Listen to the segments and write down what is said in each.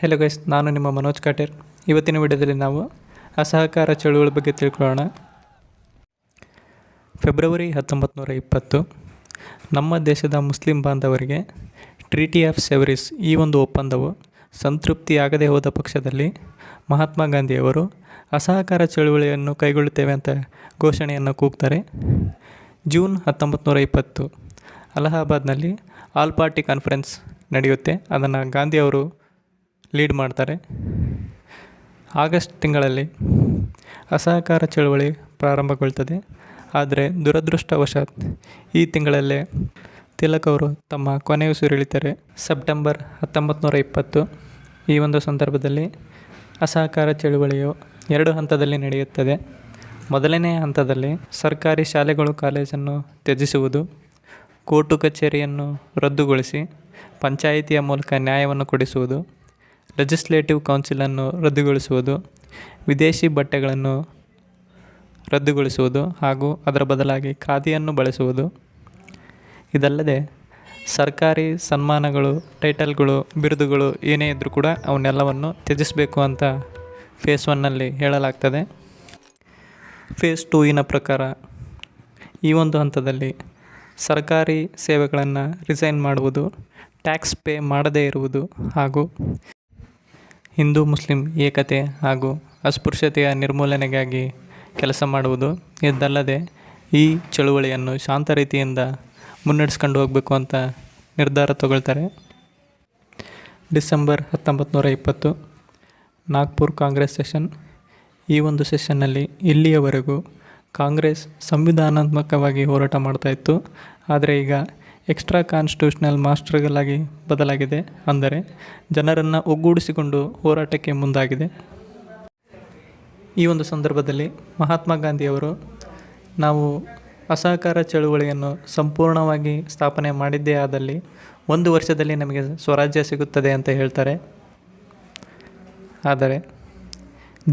Hello guys ನಾನು ನಿಮ್ಮ ಮನೋಜ್ ಕಾಟೇರ್. ಇವತ್ತಿನ ವಿಡಿಯೋದಲ್ಲಿ ನಾವು ಅಸಹಕಾರ ಚಳುವಳಿ ಬಗ್ಗೆ ತಿಳ್ಕೊಳ್ಳೋಣ. ಫೆಬ್ರವರಿ ಹತ್ತೊಂಬತ್ತು ನೂರ ಇಪ್ಪತ್ತು, ನಮ್ಮ ದೇಶದ ಮುಸ್ಲಿಂ ಬಾಂಧವರಿಗೆ ಟ್ರೀಟಿ ಆಫ್ ಸೆವರಿಸ್ ಈ ಒಂದು ಒಪ್ಪಂದವು ಸಂತೃಪ್ತಿಯಾಗದೇ ಹೋದ ಪಕ್ಷದಲ್ಲಿ ಮಹಾತ್ಮ ಗಾಂಧಿಯವರು ಅಸಹಕಾರ ಚಳುವಳಿಯನ್ನು ಕೈಗೊಳ್ಳುತ್ತೇವೆ ಅಂತ ಘೋಷಣೆಯನ್ನು ಕೂಗ್ತಾರೆ. ಜೂನ್ ಹತ್ತೊಂಬತ್ತು ನೂರ ಇಪ್ಪತ್ತು, ಅಲಹಾಬಾದ್ನಲ್ಲಿ ಆಲ್ ಪಾರ್ಟಿ ಕಾನ್ಫರೆನ್ಸ್ ನಡೆಯುತ್ತೆ. ಅದನ್ನು ಗಾಂಧಿಯವರು ಲೀಡ್ ಮಾಡ್ತಾರೆ. ಆಗಸ್ಟ್ ತಿಂಗಳಲ್ಲಿ ಅಸಹಕಾರ ಚಳುವಳಿ ಪ್ರಾರಂಭಗೊಳ್ತದೆ. ಆದರೆ ದುರದೃಷ್ಟವಶಾತ್ ಈ ತಿಂಗಳಲ್ಲೇ ತಿಲಕ್ ಅವರು ತಮ್ಮ ಕೊನೆಯುಸಿರಿಳಿತಾರೆ ಸೆಪ್ಟೆಂಬರ್ ಹತ್ತೊಂಬತ್ತು ನೂರ ಇಪ್ಪತ್ತು ಈ ಒಂದು ಸಂದರ್ಭದಲ್ಲಿ ಅಸಹಕಾರ ಚಳುವಳಿಯು ಎರಡು ಹಂತದಲ್ಲಿ ನಡೆಯುತ್ತದೆ. ಮೊದಲನೇ ಹಂತದಲ್ಲಿ ಸರ್ಕಾರಿ ಶಾಲೆಗಳು ಕಾಲೇಜನ್ನು ತ್ಯಜಿಸುವುದು, ಕೋರ್ಟು ಕಚೇರಿಯನ್ನು ರದ್ದುಗೊಳಿಸಿ ಪಂಚಾಯಿತಿಯ ಮೂಲಕ ನ್ಯಾಯವನ್ನು ಕೊಡಿಸುವುದು ಲೆಜಿಸ್ಲೇಟಿವ್ ಕೌನ್ಸಿಲನ್ನು ರದ್ದುಗೊಳಿಸುವುದು, ವಿದೇಶಿ ಬಟ್ಟೆಗಳನ್ನು ರದ್ದುಗೊಳಿಸುವುದು ಹಾಗೂ ಅದರ ಬದಲಾಗಿ ಖಾದಿಯನ್ನು ಬಳಸುವುದು. ಇದಲ್ಲದೆ ಸರ್ಕಾರಿ ಸನ್ಮಾನಗಳು, ಟೈಟಲ್ಗಳು, ಬಿರುದುಗಳು ಏನೇ ಇದ್ದರೂ ಕೂಡ ಅವನ್ನೆಲ್ಲವನ್ನು ತ್ಯಜಿಸಬೇಕು ಅಂತ ಫೇಸ್ ಒನ್ನಲ್ಲಿ ಹೇಳಲಾಗ್ತದೆ. ಫೇಸ್ ಟೂವಿನ ಪ್ರಕಾರ ಈ ಒಂದು ಹಂತದಲ್ಲಿ ಸರ್ಕಾರಿ ಸೇವೆಗಳನ್ನು ರಿಸೈನ್ ಮಾಡುವುದು ಟ್ಯಾಕ್ಸ್ ಪೇ ಮಾಡದೇ ಇರುವುದು ಹಾಗೂ ಹಿಂದೂ, ಮುಸ್ಲಿಂ ಏಕತೆ ಹಾಗೂ ಅಸ್ಪೃಶ್ಯತೆಯ ನಿರ್ಮೂಲನೆಗಾಗಿ ಕೆಲಸ ಮಾಡುವುದು ಇದಲ್ಲದೆ ಈ ಚಳುವಳಿಯನ್ನು ಶಾಂತ ರೀತಿಯಿಂದ ಮುನ್ನಡೆಸ್ಕೊಂಡು ಹೋಗಬೇಕು ಅಂತ ನಿರ್ಧಾರ ತಗೊಳ್ತಾರೆ. ಡಿಸೆಂಬರ್ ಹತ್ತೊಂಬತ್ತು ನೂರ ಇಪ್ಪತ್ತು, ನಾಗ್ಪುರ್ ಕಾಂಗ್ರೆಸ್ ಸೆಷನ್. ಈ ಒಂದು ಸೆಷನ್ನಲ್ಲಿ ಇಲ್ಲಿಯವರೆಗೂ ಕಾಂಗ್ರೆಸ್ ಸಂವಿಧಾನಾತ್ಮಕವಾಗಿ ಹೋರಾಟ ಮಾಡ್ತಾಯಿತ್ತು ಆದರೆ ಈಗ ಎಕ್ಸ್ಟ್ರಾ ಕಾನ್ಸ್ಟಿಟ್ಯೂಷನಲ್ ಮಾಸ್ಟರ್ಗಳಾಗಿ ಬದಲಾಗಿದೆ ಅಂದರೆ ಜನರನ್ನು ಒಗ್ಗೂಡಿಸಿಕೊಂಡು ಹೋರಾಟಕ್ಕೆ ಮುಂದಾಗಿದೆ. ಈ ಒಂದು ಸಂದರ್ಭದಲ್ಲಿ ಮಹಾತ್ಮ ಗಾಂಧಿಯವರು ನಾವು ಅಸಹಕಾರ ಚಳುವಳಿಯನ್ನು ಸಂಪೂರ್ಣವಾಗಿ ಸ್ಥಾಪನೆ ಮಾಡಿದ್ದೇ ಆದಲ್ಲಿ ಒಂದು ವರ್ಷದಲ್ಲಿ ನಮಗೆ ಸ್ವರಾಜ್ಯ ಸಿಗುತ್ತದೆ ಅಂತ ಹೇಳ್ತಾರೆ. ಆದರೆ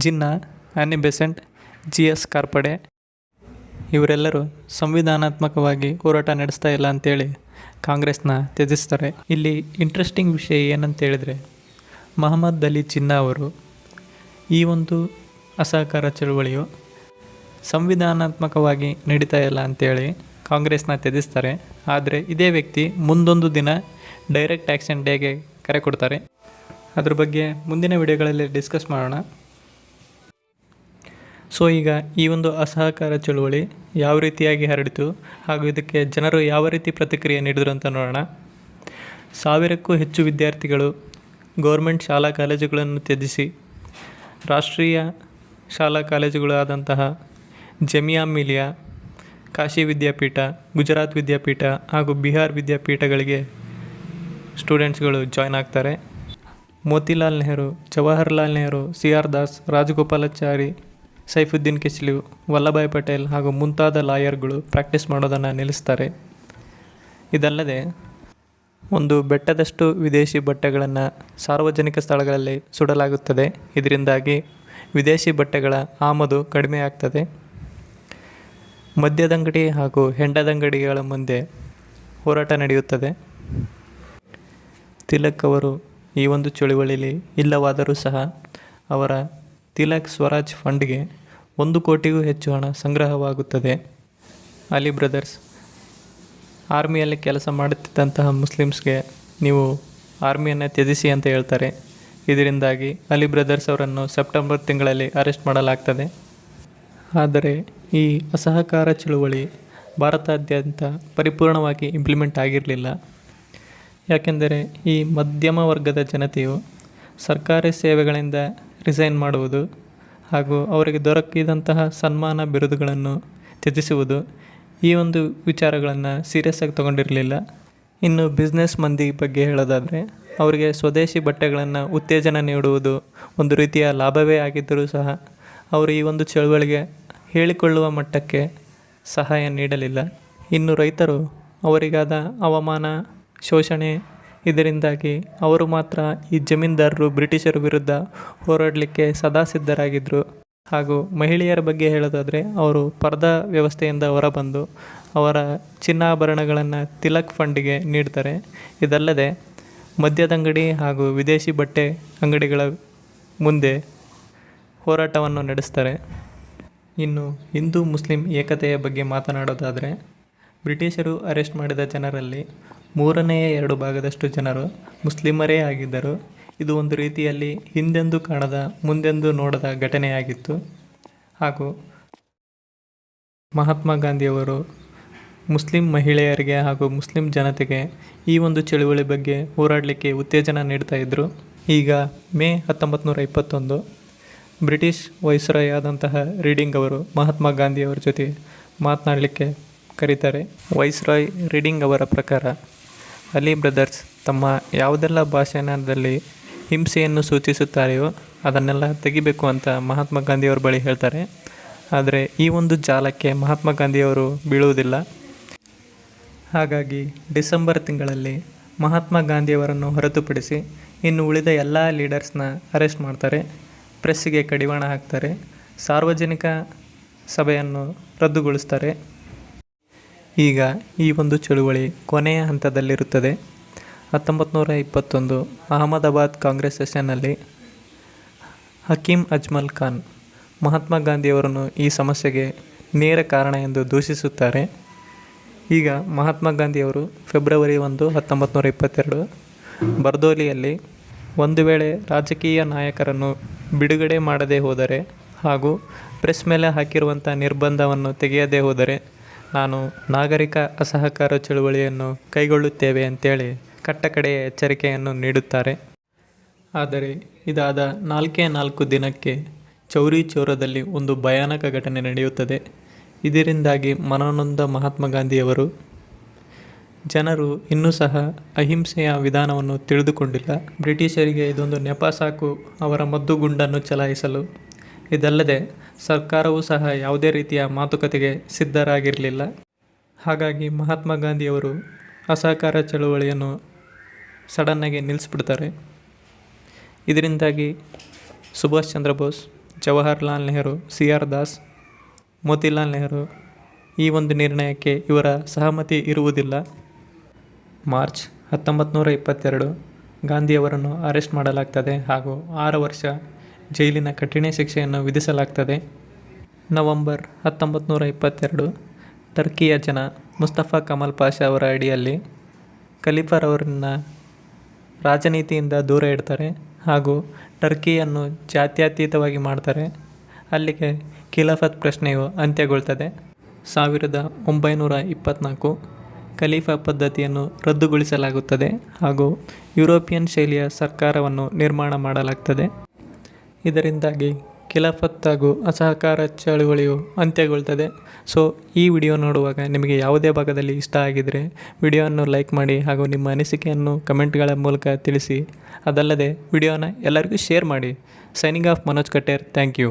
ಜಿನ್ನಾ, ಆನಿ ಬೆಸೆಂಟ್, ಜಿ ಎಸ್ ಕಾರ್ಪಡೆ ಇವರೆಲ್ಲರೂ ಸಂವಿಧಾನಾತ್ಮಕವಾಗಿ ಹೋರಾಟ ನಡೆಸ್ತಾ ಇಲ್ಲ ಅಂತೇಳಿ ಕಾಂಗ್ರೆಸ್ನ ತ್ಯಜಿಸ್ತಾರೆ. ಇಲ್ಲಿ ಇಂಟ್ರೆಸ್ಟಿಂಗ್ ವಿಷಯ ಏನಂತ ಹೇಳಿದರೆ ಮಹಮ್ಮದ್ ಅಲಿ ಜಿನ್ನಾ ಅವರು ಈ ಒಂದು ಅಸಹಕಾರ ಚಳುವಳಿಯು ಸಂವಿಧಾನಾತ್ಮಕವಾಗಿ ನಡೀತಾ ಇಲ್ಲ ಅಂತೇಳಿ ಕಾಂಗ್ರೆಸ್ನ ತ್ಯಜಿಸ್ತಾರೆ. ಆದರೆ ಇದೇ ವ್ಯಕ್ತಿ ಮುಂದೊಂದು ದಿನ ಡೈರೆಕ್ಟ್ ಆ್ಯಕ್ಷನ್ ಡೇಗೆ ಕರೆ ಕೊಡ್ತಾರೆ. ಅದ್ರ ಬಗ್ಗೆ ಮುಂದಿನ ವಿಡಿಯೋಗಳಲ್ಲಿ ಡಿಸ್ಕಸ್ ಮಾಡೋಣ. ಸೊ ಈಗ ಈ ಒಂದು ಅಸಹಕಾರ ಚಳುವಳಿ ಯಾವ ರೀತಿಯಾಗಿ ಹರಡಿತು ಹಾಗೂ ಇದಕ್ಕೆ ಜನರು ಯಾವ ರೀತಿ ಪ್ರತಿಕ್ರಿಯೆ ನೀಡಿದರು ಅಂತ ನೋಡೋಣ. ಸಾವಿರಕ್ಕೂ ಹೆಚ್ಚು ವಿದ್ಯಾರ್ಥಿಗಳು ಗೌರ್ಮೆಂಟ್ ಶಾಲಾ ಕಾಲೇಜುಗಳನ್ನು ತ್ಯಜಿಸಿ. ರಾಷ್ಟ್ರೀಯ ಶಾಲಾ ಕಾಲೇಜುಗಳಾದಂತಹ ಜಮಿಯಾ ಮಿಲಿಯಾ, ಕಾಶಿ ವಿದ್ಯಾಪೀಠ, ಗುಜರಾತ್ ವಿದ್ಯಾಪೀಠ ಹಾಗೂ ಬಿಹಾರ್ ವಿದ್ಯಾಪೀಠಗಳಿಗೆ ಸ್ಟೂಡೆಂಟ್ಸ್ಗಳು ಜಾಯ್ನ್ ಆಗ್ತಾರೆ. ಮೋತಿಲಾಲ್ ನೆಹರು, ಜವಾಹರ್ಲಾಲ್ ನೆಹರು, ಸಿ ಆರ್ ದಾಸ್, ರಾಜಗೋಪಾಲಾಚಾರಿ ಸೈಫುದ್ದೀನ್ ಕಿಚ್ಲು ವಲ್ಲಭಾಯ್ ಪಟೇಲ್ ಹಾಗೂ ಮುಂತಾದ ಲಾಯರ್ಗಳು ಪ್ರಾಕ್ಟೀಸ್ ಮಾಡೋದನ್ನು ನಿಲ್ಲಿಸ್ತಾರೆ. ಇದಲ್ಲದೆ, ಒಂದು ಬೆಟ್ಟದಷ್ಟು ವಿದೇಶಿ ಬಟ್ಟೆಗಳನ್ನು ಸಾರ್ವಜನಿಕ ಸ್ಥಳಗಳಲ್ಲಿ ಸುಡಲಾಗುತ್ತದೆ. ಇದರಿಂದಾಗಿ ವಿದೇಶಿ ಬಟ್ಟೆಗಳ ಆಮದು ಕಡಿಮೆ ಆಗ್ತದೆ. ಮದ್ಯದಂಗಡಿ ಹಾಗೂ ಹೆಂಡದಂಗಡಿಗಳ ಮುಂದೆ ಹೋರಾಟ ನಡೆಯುತ್ತದೆ. ತಿಲಕ್ ಅವರು ಈ ಒಂದು ಚಳುವಳಿಯಲ್ಲಿ ಇಲ್ಲವಾದರೂ ಸಹ ಅವರ ತಿಲಕ್ ಸ್ವರಾಜ್ ಫಂಡ್ಗೆ ಒಂದು ಕೋಟಿಗೂ ಹೆಚ್ಚು ಹಣ ಸಂಗ್ರಹವಾಗುತ್ತದೆ. ಅಲಿ ಬ್ರದರ್ಸ್, ಆರ್ಮಿಯಲ್ಲಿ ಕೆಲಸ ಮಾಡುತ್ತಿದ್ದಂತಹ ಮುಸ್ಲಿಮ್ಸ್ಗೆ ನೀವು ಆರ್ಮಿಯನ್ನು ತ್ಯಜಿಸಿ ಅಂತ ಹೇಳ್ತಾರೆ. ಇದರಿಂದಾಗಿ ಅಲಿ ಬ್ರದರ್ಸ್ ಅವರನ್ನು ಸೆಪ್ಟೆಂಬರ್ ತಿಂಗಳಲ್ಲಿ ಅರೆಸ್ಟ್ ಮಾಡಲಾಗ್ತದೆ. ಆದರೆ ಈ ಅಸಹಕಾರ ಚಳುವಳಿ ಭಾರತಾದ್ಯಂತ ಪರಿಪೂರ್ಣವಾಗಿ ಇಂಪ್ಲಿಮೆಂಟ್ ಆಗಿರಲಿಲ್ಲ. ಯಾಕೆಂದರೆ ಈ ಮಧ್ಯಮ ವರ್ಗದ ಜನತೆಯು ಸರ್ಕಾರಿ ಸೇವೆಗಳಿಂದ ರಿಸೈನ್ ಮಾಡುವುದು ಹಾಗೂ ಅವರಿಗೆ ದೊರಕಿದಂತಹ ಸನ್ಮಾನ, ಬಿರುದುಗಳನ್ನು ತ್ಯಜಿಸುವುದು ಈ ಒಂದು ವಿಚಾರಗಳನ್ನು ಸೀರಿಯಸ್ ಆಗಿ ತೊಗೊಂಡಿರಲಿಲ್ಲ. ಇನ್ನು ಬಿಸ್ನೆಸ್ ಮಂದಿ ಬಗ್ಗೆ ಹೇಳೋದಾದರೆ, ಅವರಿಗೆ ಸ್ವದೇಶಿ ಬಟ್ಟೆಗಳನ್ನು ಉತ್ತೇಜನ ನೀಡುವುದು ಒಂದು ರೀತಿಯ ಲಾಭವೇ ಆಗಿದ್ದರೂ ಸಹ ಅವರು ಈ ಒಂದು ಚಳುವಳಿಗೆ ಹೇಳಿಕೊಳ್ಳುವ ಮಟ್ಟಕ್ಕೆ ಸಹಾಯ ನೀಡಲಿಲ್ಲ. ಇನ್ನು ರೈತರು ಅವರಿಗಾದ ಅವಮಾನ, ಶೋಷಣೆ ಇದರಿಂದಾಗಿ ಅವರು ಮಾತ್ರ ಈ ಜಮೀನ್ದಾರರು ಬ್ರಿಟಿಷರ ವಿರುದ್ಧ ಹೋರಾಡಲಿಕ್ಕೆ ಸದಾ ಸಿದ್ಧರಾಗಿದ್ದರು ಹಾಗೂ ಮಹಿಳೆಯರ ಬಗ್ಗೆ ಹೇಳೋದಾದರೆ ಅವರು ಪರ್ದಾ ವ್ಯವಸ್ಥೆಯಿಂದ ಹೊರಬಂದು ಅವರ ಚಿನ್ನಾಭರಣಗಳನ್ನು ತಿಲಕ್ ಫಂಡಿಗೆ ನೀಡ್ತಾರೆ. ಇದಲ್ಲದೆ ಮದ್ಯದಂಗಡಿ ಹಾಗೂ ವಿದೇಶಿ ಬಟ್ಟೆ ಅಂಗಡಿಗಳ ಮುಂದೆ ಹೋರಾಟವನ್ನು ನಡೆಸ್ತಾರೆ. ಇನ್ನು ಹಿಂದೂ ಮುಸ್ಲಿಂ ಏಕತೆಯ ಬಗ್ಗೆ ಮಾತನಾಡೋದಾದರೆ ಬ್ರಿಟಿಷರು ಅರೆಸ್ಟ್ ಮಾಡಿದ ಜನರಲ್ಲಿ ಮೂರನೆಯ ಎರಡು ಭಾಗದಷ್ಟು ಜನರು ಮುಸ್ಲಿಮರೇ ಆಗಿದ್ದರು. ಇದು ಒಂದು ರೀತಿಯಲ್ಲಿ ಹಿಂದೆಂದೂ ಕಾಣದ, ಮುಂದೆಂದೂ ನೋಡದ ಘಟನೆಯಾಗಿತ್ತು. ಹಾಗೂ ಮಹಾತ್ಮ ಗಾಂಧಿಯವರು ಮುಸ್ಲಿಂ ಮಹಿಳೆಯರಿಗೆ ಹಾಗೂ ಮುಸ್ಲಿಂ ಜನತೆಗೆ ಈ ಒಂದು ಚಳುವಳಿ ಬಗ್ಗೆ ಹೋರಾಡಲಿಕ್ಕೆ ಉತ್ತೇಜನ ನೀಡ್ತಾ ಇದ್ದರು ಈಗ ಮೇ ಹತ್ತೊಂಬತ್ತು ನೂರ ಇಪ್ಪತ್ತೊಂದು, ಬ್ರಿಟಿಷ್ ವೈಸ್ರಾಯ್ ರೀಡಿಂಗ್ ಅವರು ಮಹಾತ್ಮ ಗಾಂಧಿಯವರ ಜೊತೆ ಮಾತನಾಡಲಿಕ್ಕೆ ಕರೀತಾರೆ. ವೈಸ್ರಾಯ್ ರೀಡಿಂಗ್ ಅವರ ಪ್ರಕಾರ, ಅಲಿ ಬ್ರದರ್ಸ್, ತಮ್ಮ ಯಾವುದೆಲ್ಲ ಭಾಷಣದಲ್ಲಿ ಹಿಂಸೆಯನ್ನು ಸೂಚಿಸುತ್ತಾರೆಯೋ ಅದನ್ನೆಲ್ಲ ತೆಗಿಬೇಕು ಅಂತ ಮಹಾತ್ಮ ಗಾಂಧಿಯವರ ಬಳಿ ಹೇಳ್ತಾರೆ. ಆದರೆ ಈ ಒಂದು ಜಾಲಕ್ಕೆ ಮಹಾತ್ಮ ಗಾಂಧಿಯವರು ಬೀಳುವುದಿಲ್ಲ. ಹಾಗಾಗಿ ಡಿಸೆಂಬರ್ ತಿಂಗಳಲ್ಲಿ ಮಹಾತ್ಮ ಗಾಂಧಿಯವರನ್ನು ಹೊರತುಪಡಿಸಿ ಇನ್ನು ಉಳಿದ ಎಲ್ಲ ಲೀಡರ್ಸ್ನ ಅರೆಸ್ಟ್ ಮಾಡ್ತಾರೆ. ಪ್ರೆಸ್ಸಿಗೆ ಕಡಿವಾಣ ಹಾಕ್ತಾರೆ. ಸಾರ್ವಜನಿಕ ಸಭೆಯನ್ನು ರದ್ದುಗೊಳಿಸ್ತಾರೆ. ಈಗ ಈ ಒಂದು ಚಳುವಳಿ ಕೊನೆಯ ಹಂತದಲ್ಲಿರುತ್ತದೆ. ಹತ್ತೊಂಬತ್ತು ನೂರ ಇಪ್ಪತ್ತೊಂದು ಅಹಮದಾಬಾದ್ ಕಾಂಗ್ರೆಸ್ ಸೆಷನ್ನಲ್ಲಿ ಹಕೀಂ ಅಜ್ಮಲ್ ಖಾನ್, ಮಹಾತ್ಮ ಗಾಂಧಿಯವರನ್ನು ಈ ಸಮಸ್ಯೆಗೆ ನೇರ ಕಾರಣ ಎಂದು ದೂಷಿಸುತ್ತಾರೆ. ಈಗ ಮಹಾತ್ಮ ಗಾಂಧಿಯವರು ಫೆಬ್ರವರಿ ಒಂದು ಹತ್ತೊಂಬತ್ತು ನೂರ ಇಪ್ಪತ್ತೆರಡು ಬರ್ದೋಲಿಯಲ್ಲಿ ಒಂದು ವೇಳೆ ರಾಜಕೀಯ ನಾಯಕರನ್ನು ಬಿಡುಗಡೆ ಮಾಡದೇ ಹೋದರೆ ಹಾಗೂ ಪ್ರೆಸ್ ಮೇಲೆ ಹಾಕಿರುವಂಥ ನಿರ್ಬಂಧವನ್ನು ತೆಗೆಯದೇ ಹೋದರೆ ನಾನು ನಾಗರಿಕ ಅಸಹಕಾರ ಚಳುವಳಿಯನ್ನು ಕೈಗೊಳ್ಳುತ್ತೇವೆ ಅಂತೇಳಿ ಕಟ್ಟಕಡೆಯ ಎಚ್ಚರಿಕೆಯನ್ನು ನೀಡುತ್ತಾರೆ. ಆದರೆ ಇದಾದ ನಾಲ್ಕೇ ನಾಲ್ಕು ದಿನಕ್ಕೆ ಚೌರಿ ಚೌರದಲ್ಲಿ ಒಂದು ಭಯಾನಕ ಘಟನೆ ನಡೆಯುತ್ತದೆ. ಇದರಿಂದಾಗಿ ಮನನೊಂದ ಮಹಾತ್ಮ ಗಾಂಧಿಯವರು, ಜನರು ಇನ್ನೂ ಸಹ ಅಹಿಂಸೆಯ ವಿಧಾನವನ್ನು ತಿಳಿದುಕೊಂಡಿಲ್ಲ. ಬ್ರಿಟಿಷರಿಗೆ ಇದೊಂದು ನೆಪ ಸಾಕು ಅವರ ಮದ್ದುಗುಂಡನ್ನು ಚಲಾಯಿಸಲು ಇದಲ್ಲದೆ ಸರ್ಕಾರವೂ ಸಹ ಯಾವುದೇ ರೀತಿಯ ಮಾತುಕತೆಗೆ ಸಿದ್ಧರಾಗಿರಲಿಲ್ಲ. ಹಾಗಾಗಿ ಮಹಾತ್ಮ ಗಾಂಧಿಯವರು ಅಸಹಕಾರ ಚಳುವಳಿಯನ್ನು ಸಡನ್ನಾಗಿ ನಿಲ್ಲಿಸ್ಬಿಡ್ತಾರೆ. ಇದರಿಂದಾಗಿ ಸುಭಾಷ್ ಚಂದ್ರ ಬೋಸ್, ಜವಾಹರ್ಲಾಲ್ ನೆಹರು ಸಿ ಆರ್ ದಾಸ್, ಮೋತಿಲಾಲ್ ನೆಹರು ಈ ಒಂದು ನಿರ್ಣಯಕ್ಕೆ ಇವರ ಸಹಮತಿ ಇರುವುದಿಲ್ಲ. ಮಾರ್ಚ್ ಹತ್ತೊಂಬತ್ತು ನೂರ ಇಪ್ಪತ್ತೆರಡು ಗಾಂಧಿಯವರನ್ನು ಅರೆಸ್ಟ್ ಮಾಡಲಾಗ್ತದೆ ಹಾಗೂ ಆರು ವರ್ಷ ಜೈಲಿನ ಕಠಿಣ ಶಿಕ್ಷೆಯನ್ನು ವಿಧಿಸಲಾಗ್ತದೆ. ನವಂಬರ್ ಹತ್ತೊಂಬತ್ತು ನೂರ ಇಪ್ಪತ್ತೆರಡು, ಟರ್ಕಿಯ ಜನ ಮುಸ್ತಫಾ ಕಮಲ್ ಪಾಷ ಅವರ ಅಡಿಯಲ್ಲಿ ಖಲೀಫರವರನ್ನು ರಾಜನೀತಿಯಿಂದ ದೂರ ಇಡ್ತಾರೆ ಹಾಗೂ ಟರ್ಕಿಯನ್ನು ಜಾತ್ಯತೀತವಾಗಿ ಮಾಡ್ತಾರೆ. ಅಲ್ಲಿಗೆ ಖಿಲಾಫತ್ ಪ್ರಶ್ನೆಯು ಅಂತ್ಯಗೊಳ್ತದೆ. ಸಾವಿರದ ಒಂಬೈನೂರ ಇಪ್ಪತ್ತ್ನಾಲ್ಕು ಖಲೀಫಾ ಪದ್ಧತಿಯನ್ನು ರದ್ದುಗೊಳಿಸಲಾಗುತ್ತದೆ ಹಾಗೂ ಯುರೋಪಿಯನ್ ಶೈಲಿಯ ಸರ್ಕಾರವನ್ನು ನಿರ್ಮಾಣ ಮಾಡಲಾಗ್ತದೆ. ಇದರಿಂದಾಗಿ ಖಿಲಾಫತ್ ಹಾಗೂ ಅಸಹಕಾರ ಚಳುವಳಿಯು ಅಂತ್ಯಗೊಳ್ತದೆ. ಸೊ ಈ ವಿಡಿಯೋ ನೋಡುವಾಗ ನಿಮಗೆ ಯಾವುದೇ ಭಾಗದಲ್ಲಿ ಇಷ್ಟ ಆಗಿದರೆ ವಿಡಿಯೋವನ್ನು ಲೈಕ್ ಮಾಡಿ ಹಾಗೂ ನಿಮ್ಮ ಅನಿಸಿಕೆಯನ್ನು ಕಮೆಂಟ್ಗಳ ಮೂಲಕ ತಿಳಿಸಿ. ಅದಲ್ಲದೆ ವಿಡಿಯೋನ ಎಲ್ಲರಿಗೂ ಶೇರ್ ಮಾಡಿ. Signing off Manoj Kater thank you